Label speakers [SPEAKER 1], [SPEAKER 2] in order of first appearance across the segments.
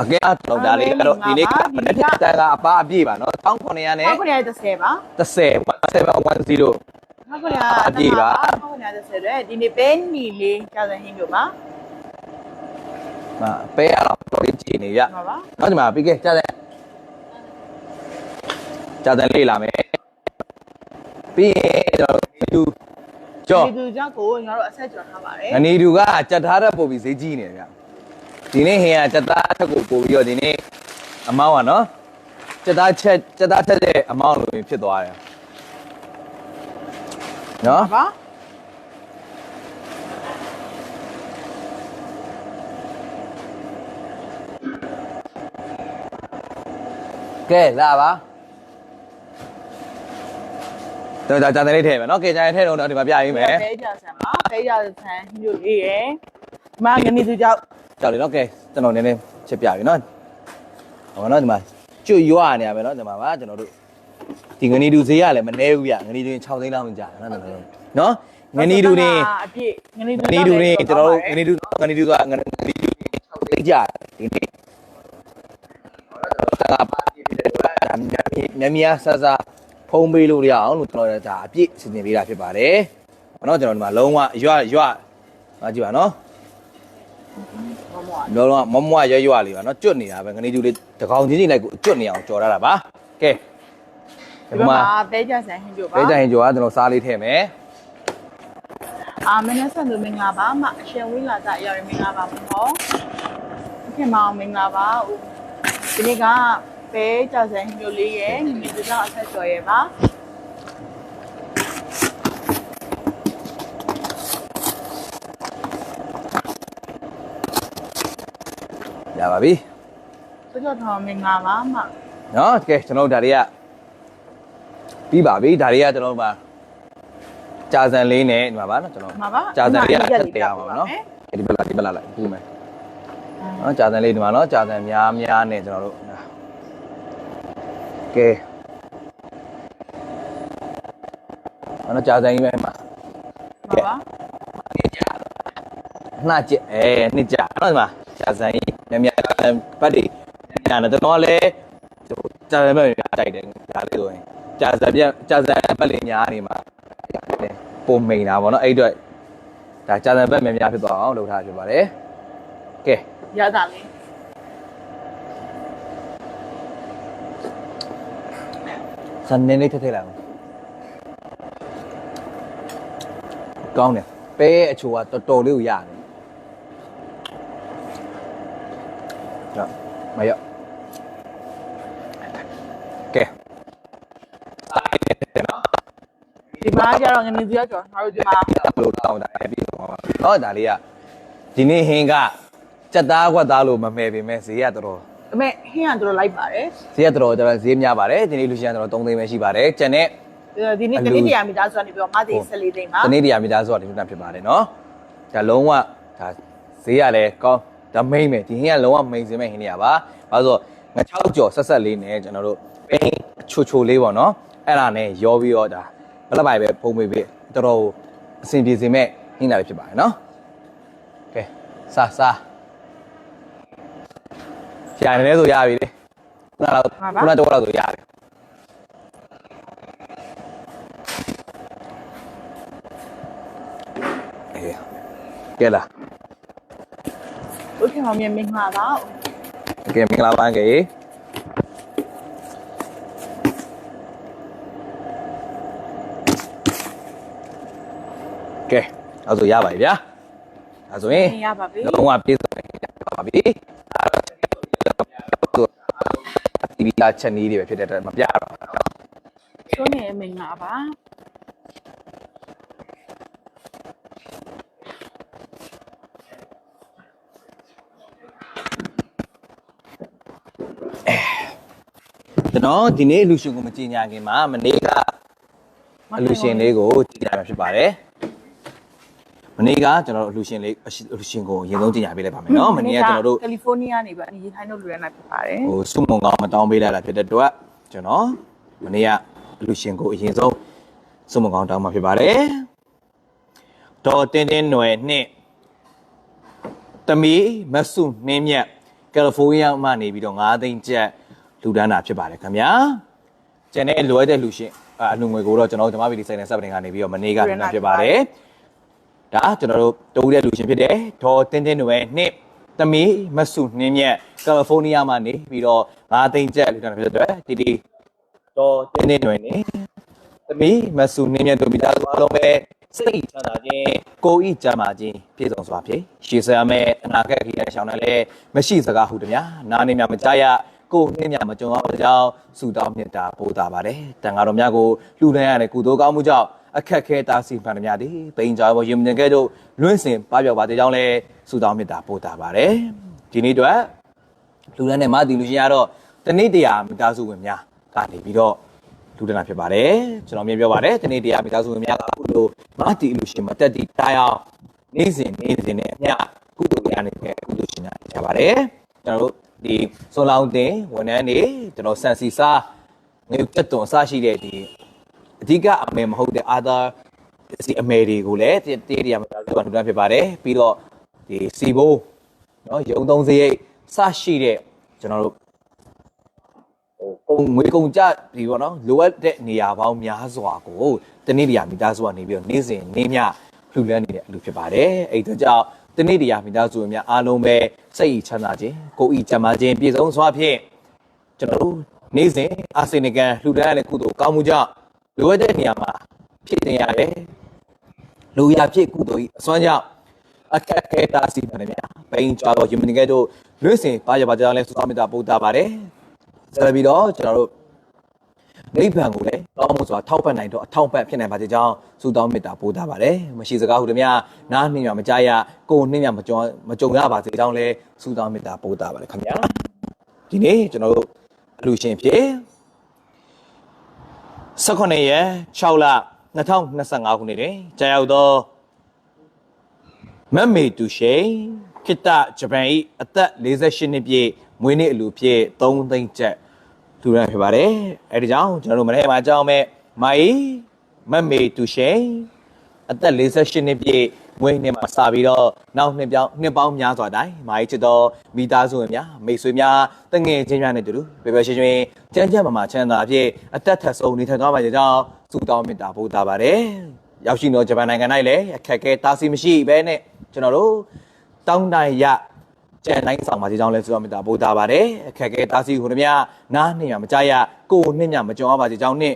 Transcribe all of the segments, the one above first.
[SPEAKER 1] အကဲအတော့ဒါလေးကတော့ဒီနေ့ကမနေ့ကတန်ကအပါအပြည့်ပါနော်1900နဲ့
[SPEAKER 2] ဟုတ်ကဲ့30ပါ
[SPEAKER 1] 30 1710
[SPEAKER 2] ဟုတ်ကဲ့အပြည့်ပါဟုတ်ကဲ့30တဲ့ဒီနေ့ပဲနီလေးကြာစံဟင်းတို့ပါ
[SPEAKER 1] မပဲရတော့တော်လေးကြည်နေရ
[SPEAKER 2] ဟုတ်ပါ
[SPEAKER 1] နောက်ဒီမှာပြီးခဲ့ကြာတဲ့ကြာတဲ့လေးလာမယ်ပြီးရင်တော့သူကြော
[SPEAKER 2] ဒီသူကြောင့်ကိုငါတို့အဆက်ကြော်ထားပါတယ်
[SPEAKER 1] ငနီတူကကြက်ထားတဲ့ပုံပြီးဈေးကြီးနေတယ်ဗျ ဒီနေ့ဟင်ကကြက်သားထက်ကိုပို့ပြီးတော့ဒီနေ့အမောင်းကနော်ကြက်သားချက်ကြက်သားထက်တဲ့အမောင်းလိုဖြစ်သွားတယ်နော်
[SPEAKER 2] ဟုတ်ပါ
[SPEAKER 1] ကဲလာပါတော့ဒါကြာတယ်လေးထည့်မယ်နော်ကဲကြာတယ်ထည့်တော့ဒီမှာပြရင်းမယ်
[SPEAKER 2] ပဲကြာစံပါပဲကြာစံဟင်းတို့လေးရယ်ဒီမှာငနေသူကြောင့်
[SPEAKER 1] ကြောက်လေနော်ကဲကျွန်တော်နည်းနည်းချက်ပြပြီနော်ဟောနော်ဒီမှာကျွတ်ရွာနေရမယ်နော်ဒီမှာပါကျွန်တော်တို့ဒီငနီတူဈေးရလည်းမနှဲဘူးဗျငနီတူရင်6သိန်းလောက်မကြာနော်ကျွန်တော်တို့နော်ငနီတူနေ
[SPEAKER 2] အပြည့်ငနေသူ
[SPEAKER 1] ငနီတူနေကျွန်တော်တို့ငနီတူငနီတူကငနီတူ6သိန်းကြာဒီနေ့ဒါပါပြည့်တယ်ကွာမြမြဆဆဖုံးပေးလို့ရအောင်လို့ကျွန်တော်ဒါအပြည့်စီစဉ်ပေးတာဖြစ်ပါတယ်နော်ကျွန်တော်ဒီမှာလုံးဝရွရွဟာကြည့်ပါနော်
[SPEAKER 2] မောမော
[SPEAKER 1] လောလောမမွားရွရွလေးပါနော်ကျွတ်နေတာပဲငနေကျူလေးတကောင်ချင်းချင်းလိုက်ကိုကျွတ်နေအောင်ကြော်ရတာပါကဲ
[SPEAKER 2] ဒီ
[SPEAKER 1] ဒီ
[SPEAKER 2] မှာ
[SPEAKER 1] မှာ
[SPEAKER 2] ပဲကြာစံဟင်းတို့ပါ
[SPEAKER 1] ဘေးတိုင်ကြော်ကကျွန်တော်စားလေးထည့်မယ်
[SPEAKER 2] အာမင်းနဲ့ဆက်သူမင်္ဂလာပါမအရှင်ဝိလာကအရာရမင်္ဂလာပါမောခင်မောင်မင်္ဂလာပါဦးဒီနေ့ကပဲကြာစံဟင်းတို့လေးရယ်ငနေသူကြောင့်အဆက်ကြော်ရယ်ပါ
[SPEAKER 1] ရပါပြီ
[SPEAKER 2] ဆိုတော့တော်မင်္ဂလာပါမ
[SPEAKER 1] နော်ကဲကျွန်တော်တို့ဒါတွေကပြီးပါပြီဒါတွေကကျွန်တော်တို့မှာကြာစံလေးနဲ့ဒီမှာပါနော်ကျွန်တော်
[SPEAKER 2] မှာပါ
[SPEAKER 1] ကြာစံလေးက
[SPEAKER 2] အ
[SPEAKER 1] ထ
[SPEAKER 2] ရက်
[SPEAKER 1] ပ်
[SPEAKER 2] လေး
[SPEAKER 1] တရားပါမယ်နော်ဒီဘက်လာဒီဘက်လာလိုက်ပြီးမယ်နော်ကြာစံလေးဒီမှာနော်ကြာစံများများနဲ့ကျွန်တော်တို့ကဲနော်ကြာစံကြီးပဲမှာ
[SPEAKER 2] မှာပါ
[SPEAKER 1] နှာကျက်အဲနှစ်ကြနော်ဒီမှာကြာစံကြီး မြမြဘတ်တွေညာတော့ကျွန်တော်လည်းကြာစံပဲတိုက်တယ်ဒါလေးဆိုရင်ကြာစံပြကြာစံဘတ်လေးညာနေမှာပုံမိန်တာပေါ့နော်အဲ့အတွက်ဒါကြာစံဘတ်မြမြဖြစ်သွားအောင်လုပ်ထားဖြစ်ပါတယ်ကဲ
[SPEAKER 2] ရတာလေး
[SPEAKER 1] စံနေလေးထည့်ထည့်လိုက်အောင်ကောင်းတယ်ပဲအချိုကတော်တော်လေးကိုရတယ် ရမရကဲ
[SPEAKER 2] ဒီမှာကျတော့ငနေသူရကြော်ငါတို့ဒီမှာ
[SPEAKER 1] ဘလို့တောင်းတာပြီးတော့ပါဟောဒါလေးကဒီနေ့ဟင်းကစက်သားကွက်သားလို့မမဲပေမဲ့ဈေးကတော်တော်
[SPEAKER 2] အမေဟင်းကတို့လိုက်ပါတယ်
[SPEAKER 1] ဈေးကတော်တော်ဈေးများပါတယ်ဒီနေ့လူရှင်ကတော်တော်3သိန်းပဲရှိပါတယ်ကျန်တဲ့
[SPEAKER 2] ဒီနေ့ကနေ့တရားမိသားစုကနေပြီးတော့မသိ14သိန်းပါ
[SPEAKER 1] တနေ့တရာမိသားစုကဒီလိုဖြစ်ပါတယ်နော်ဒါလုံးဝဒါဈေးရလဲကောင်း ဒါမိမ့်မယ်ဒီဟင်းကလုံးဝမိမ့်စင်းမဲ့ဟင်းတွေကပါဘာလို့ငါ6ကြော်ဆက်ဆက်လေးနဲ့ကျွန်တော်တို့ပင်းချိုချိုလေးပေါ့နော်အဲ့ဒါနဲ့ရောပြီးတော့ဒါဘလက်ပိုင်ပဲဖုံးပေးပေးတော်တော်အဆင်ပြေစေမဲ့ဟင်းတာလေးဖြစ်ပါတယ်နော်ကဲစားစားရှာနေလဲဆိုရပြီလေခုနကတော့ခုနတော့ဆိုရတယ်အေးကဲလား
[SPEAKER 2] โอเคမောင်မြင်မင်္ဂလာပါ
[SPEAKER 1] โอเคမင်္ဂလာပါကေကဲအဲ့ဆိုရပါပြီဗျာအဲ့ဆိုရင်
[SPEAKER 2] ရပါပြီ
[SPEAKER 1] လုံးဝပြည့်စုံနေပါပြီဒီဗီလာချက်နီးတွေပဲဖြစ်တဲ့အတွက်မပြတော့ဘူး
[SPEAKER 2] ချိုးနေမင်္ဂလာပါ
[SPEAKER 1] န်တော်ဒီနေ့အလူရှင်ကိုမကြင်ညာခင်မှာမနေ့ကအလူရှင်လေးကိုကြင်ညာမှာဖြစ်ပါတယ်မနေ့ကကျွန်တော်တို့အလူရှင်လေးအလူရှင်ကိုအရင်ဆုံးကြင်ညာပေးလိုက်ပါမယ်နော်မနေ့ကကျွန်တော်တို့
[SPEAKER 2] ကယ်လီဖိုးနီးယားနေပြီးအရင်ထိုင်းတို့လူရနေဖြစ်ပါတယ်
[SPEAKER 1] ဟိုစုမုံကောင်မတောင်းပေးလိုက်တာဖြစ်တဲ့အတွက်ကျွန်တော်မနေ့ကအလူရှင်ကိုအရင်ဆုံးစုမုံကောင်တောင်းမှာဖြစ်ပါတယ်ဒေါ်တင်းတင်းຫນွယ်နှင့်တမီမဆုနှင်းမြတ်ကယ်လီဖိုးနီးယားမှနေပြီးတော့9သိန်းကျပ် လူဒန်းတာဖြစ်ပါတယ်ခင်ဗျာကျန်တဲ့လွယ်တဲ့လူရှင်အာအလူငွေကိုတော့ကျွန်တော်တို့ဓမ္မပီဒီဆိုင်နယ်စပ်ပတင်ကနေပြီးတော့မနေ့ကပြန်ဖြစ်ပါတယ်ဒါကျွန်တော်တို့တူတဲ့လူရှင်ဖြစ်တယ်ဒေါ်တင်းတင်းတွေနှစ်သမီးမဆုနှင်းမြတ်ကယ်လီဖိုးနီးယားမှာနေပြီးတော့9သိန်းကျပ်လူဒန်းတာဖြစ်တဲ့အတွက်ဒီဒီဒေါ်တင်းတင်းတွေနေသမီးမဆုနှင်းမြတ်တို့မိသားစုအားလုံးပဲစိတ်ချမ်းသာခြင်းကိုယ်ဤကြမ်းပါခြင်းပြည့်စုံစွာဖြင့်ရှေ့ဆက်ရမယ့်အနာဂတ်ခရီးရရှောင်းတယ်လေမရှိစကားဟုတည်းများနားနေမြမကြားရ ကိုယ်နှင်းမြမကြုံအောင်ကြောင်းဆုတောင်းမြတ်တာပို့တာပါတယ်တန်ဃာတော်များကိုလှူဒန်းရတဲ့ကုသိုလ်ကောင်းမှုကြောင့်အခက်ခဲတာစီမှန်သမျှသည်ပိန်ကြောဘောယုံမြင်ခဲ့တို့လွင့်စင်ပပျောက်ပါတဲ့ကြောင်းလဲဆုတောင်းမြတ်တာပို့တာပါတယ်ဒီနေ့အတွက်လူဒန်းနဲ့မတည်လူရှင်ရတော့တနေ့တရာမိသားစုဝင်များကနေပြီးတော့လူဒနာဖြစ်ပါတယ်ကျွန်တော်မြင်ပြောပါတယ်ဒီနေ့တရားမိသားစုဝင်များကအခုလိုမတီလူရှင်မတက်တီတိုင်အောင်နေ့စဉ်နေ့စဉ်နဲ့အမျှကုသိုလ်ရနေတဲ့ကုသိုလ်ရှင်များကြပါတယ်ကျွန်တော်တို့ ဒီဆွန်လောင်းတင်ဝန်ထမ်းတွေကျွန်တော်စံစီစားငွေတက်သွန်အစရှိတဲ့ဒီအဓိကအမေမဟုတ်တဲ့အာသာစီအမေတွေကိုလည်းတတေးတရားမိသားစုကလူဒနာဖြစ်ပါတယ်ပြီးတော့ဒီစီဘိုးเนาะရုံသုံးစရိတ်စရှိတဲ့ကျွန်တော်တို့ ဟိုကုံငွေကုံကြပြီပေါ့နော်လိုအပ်တဲ့နေရာပေါင်းများစွာကိုတနေ့တရာမိသားစုကနေပြီးတော့နေ့စဉ်နေ့ညလှူလန်းနေတဲ့အလူဖြစ်ပါတယ်အဲ့ဒါကြောင့် တနေ့တရာမိသားစုများအားလုံးပဲစိတ်ဤချမ်းသာခြင်းကိုယ်ဤချမ်းသာခြင်းပြည့်စုံစွာဖြင့်ကျွန်တော်တို့နေ့စဉ်အာဆင်နကန်လှူဒန်းရတဲ့ကုသိုလ်ကောင်းမှုကြောင့်လိုအပ်တဲ့နေရာမှာဖြစ်တင်ရတယ်လူရဖြစ်ကုသိုလ်ဤအစွမ်းကြောင့်အခက်အခဲတားဆီးပါတယ်များဘိန်းကြွားတော့ယမန်ကဲတို့လွင့်စင်ပါရပါကြောင်းလဲသုသမေတ္တာပို့တာပါတယ်ဆက်ပြီးတော့ကျွန်တော်တို့ နိဗ္ဗာန်ကိုလည်းတောင်းဖို့ဆိုတာထောက်ပံ့နိုင်တော့အထောက်ပံ့ဖြစ်နိုင်ပါစေကြောင်းဆုတောင်းမေတ္တာပို့တာပါတယ်မရှိစကားဟုတည်းများနားနှင်းရမကြားရကိုယ်နှင်းရမကြုံမကြုံရပါစေကြောင်းလည်းဆုတောင်းမေတ္တာပို့တာပါတယ်ခင်ဗျာဒီနေ့ကျွန်တော်တို့အလူရှင်ဖြစ်18ရက်6လ2025ခုနှစ်တွင်ကြာရောက်သောမတ်မေတူရှိန်ခိတဂျပန်၏အသက်48နှစ်ပြည့်မွေးနေ့အလူဖြစ်3သိန်းကျပ် ထူရန်ဖြစ်ပါတယ်အဲဒီကြောင့်ကျွန်တော်တို့မနေ့မှာကြောင်းမဲ့မိုင်မတ်မေတူရှိန်အသက်48နှစ်ပြည့်မွေးနေ့မှာစပြီးတော့နောက်နှစ်ပြောင်းနှစ်ပေါင်းများစွာတိုင်မိုင်ချစ်တော်မိသားစုဝင်များမိတ်ဆွေများတငယ်ချင်းများနဲ့တူတူပေပရှင်ရှင်ချမ်းချမ်းမာမာချမ်းသာအဖြစ်အသက်ထက်ဆုံးနေထိုင်သွားပါကြကြောင်းဆုတောင်းမေတ္တာပို့တာပါတယ်ရောက်ရှိတော့ဂျပန်နိုင်ငံ၌လည်းအခက်အခဲတားဆီးမရှိဘဲနဲ့ကျွန်တော်တို့တောင်းတရ ကြံတိုင်းဆောင်ပါဒီကြောင်းလဲဆုတောင်းမေတ္တာပို့တာပါတယ်အခက်အခဲတားဆီးဟိုတည်းနားနှင်ရမကြရကိုယ်နှင်ရမကြုံရပါဒီကြောင်းနဲ့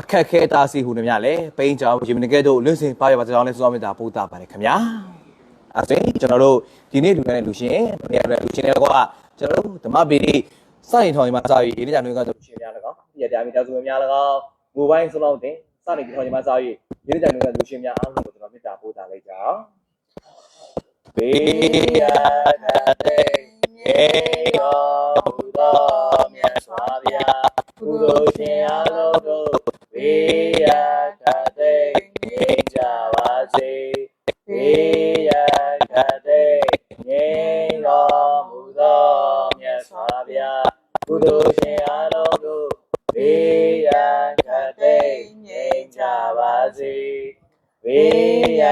[SPEAKER 1] အခက်အခဲတားဆီးဟိုတည်းလည်းပိန်းကြောင်ရေမနကဲတို့လွင့်စင်ပါရပါဒီကြောင်းလဲဆုတောင်းမေတ္တာပို့တာပါတယ်ခင်ဗျာအဲဆိုရင်ကျွန်တော်တို့ဒီနေ့လူတဲ့လူရှင်မနေ့ကလူရှင်တွေကကျွန်တော်တို့ဓမ္မပီတိစိုင်းထောင်ရင်မှာစာရေးဒီနေ့ကျွန်တော်တို့လူရှင်များ၎င်းဒီတရားမိသားစုများ၎င်းမိုဘိုင်းစလုံးတင်စနေထောင်ရင်မှာစာရေးဒီနေ့ကျွန်တော်တို့လူရှင်များအားလုံးကိုကျွန်တော်မေတ္တာပို့တာလိုက်ကြအောင် ဘေးရတဲ့ရေရောသောမြတ်စွာဘုရားကုသိုလ်ရှင်အားလုံးတို့ဘေးရတဲ့ငြိမ်းကြပါစေဘေးရတဲ့ငြိမ်းတော်မူသောမြတ်စွာဘုရားကုသိုလ်ရှင်အားလုံးတို့ဘေးရတဲ့ငြိမ်းကြပါစေဘေးရ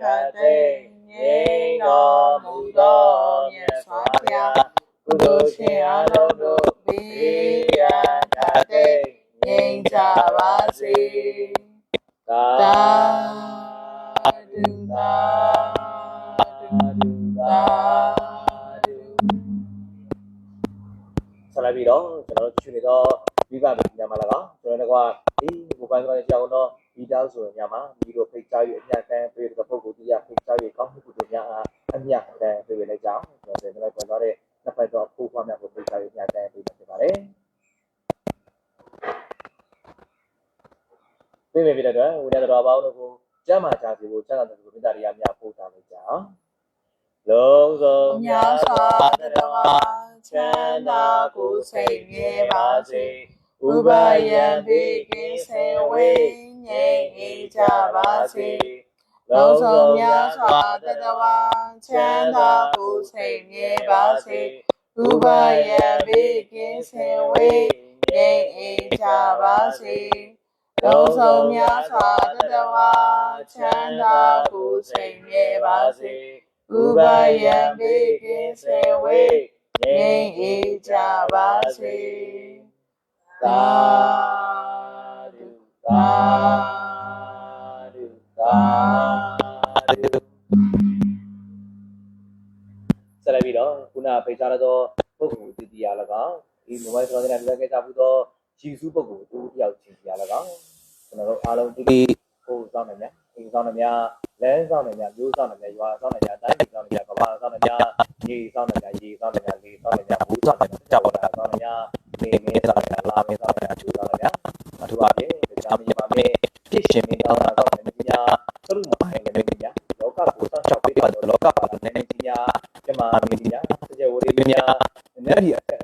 [SPEAKER 1] တဲ့ငြိမ်း တော်မူသောမြတ်စွာဘုရားကုသိုလ်ရှင်အားလုံးတို့ဘေးရတဲ့ငြိမ်းကြပါစေသာ
[SPEAKER 3] သာ
[SPEAKER 1] ဓုသာဓုသာဓုဆက်လက်ပြီးတော့ကျွန်တော်တို့ကြည့်နေတော့မိဘတွေညမှာလာကကျွန်တော်တို့ကဒီဘုပန်းကလေးကြောင်းတော့ဒီတောက်ဆိုညမှာမိတို့ဖိတ်ကြား၍အမြတ်တမ်းပေးတဲ့ပုဂ္ဂိုလ်တရားဖိတ်ကြား၍ကောင်းမှုကုသိုလ်များ အားအမြတ်တမ်းပေးလိုက်ကြအောင်ကျွန်တော်တို့လည်းပြန်သွားတဲ့နှစ်ဖက်တော့ဖိုးဖွားများကိုဖိတ်ကြား၍အမြတ်တမ်းပေးနေဖြစ်ပါတယ်ပြေပြေပြတဲ့အတွက်ဝိညာဉ်တော်ဘာလို့ကိုကျမ်းမာကြစီကိုကျမ်းသာတဲ့ကိုမိသားစုများပို့တာလိုက်ကြအောင်လုံးစုံ
[SPEAKER 3] မြတ်စွာဘုရားချမ်းသာကိုစိတ်မြဲပါစေဥပယံဘေကင်းစင်ဝိငြိမ်းအေးကြပါစေ လုံးစုံမြတ်စွာတတဝါချမ်းသာကိုစိတ်မြဲပါစေဥပယံဘေကင်းစင်ဝိငြိမ်းအေးကြပါစေလုံးစုံမြတ်စွာတတဝါချမ်းသာကိုစိတ်မြဲပါစေဥပယံဘေကင်းစေဝေငြိမ်းအေးကြပါစေသာဓုသာ
[SPEAKER 1] ဆက်လက်ပြီးတော့ခုနဖိတ်ကြားရသောပုဂ္ဂိုလ်တည်တည်ရ၎င်းဒီမိုဘိုင်းဆောင်းတဲ့လက်ခဲ့ကြဘူးသောဂျီစုပုဂ္ဂိုလ်တူတယောက်ချင်းရ၎င်းကျွန်တော်တို့အားလုံးဒီဒီဟိုစောင်းနေမြအိမ်စောင်းနေမြလမ်းစောင်းနေမြမျိုးစောင်းနေမြရွာစောင်းနေမြတိုင်းပြည်စောင်းနေမြကဘာစောင်းနေမြရေစောင်းနေမြရေစောင်းနေမြလေစောင်းနေမြဘူးစောင်းနေမြကြောက်တာစောင်းနေမြနေမင်းစောင်းနေမြလာမင်းစောင်းနေမြချူစောင်းနေမြအထူးအားဖြင့်ကြာမီပါမင်းဖြစ်ရှင်မင်းစောင်းတာစောင်းနေမြသူတို့မဟိုင်းနေမြ ၆ပေးပါတော့လောကပါနဲ့တင်ညာကျမမင်းညာတကြဝရီမြညာနတ်ဒီအထက်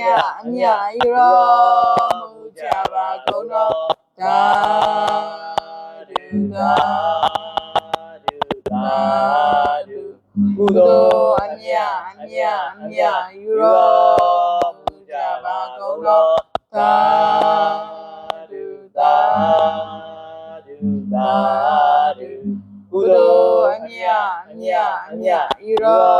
[SPEAKER 1] မြ
[SPEAKER 3] အမြရောမူကြပါကုန်တော်သာဓုသာသာဓု
[SPEAKER 1] ကု
[SPEAKER 3] ကု
[SPEAKER 1] သို
[SPEAKER 3] သို
[SPEAKER 1] လ်
[SPEAKER 3] လ်အမြအမြအမြယူရောမူကြပါကုန်တော်သာဓုသာ
[SPEAKER 1] ဓုသာ
[SPEAKER 3] ဓုကုသိုလ်အမြအမြအမြယူရော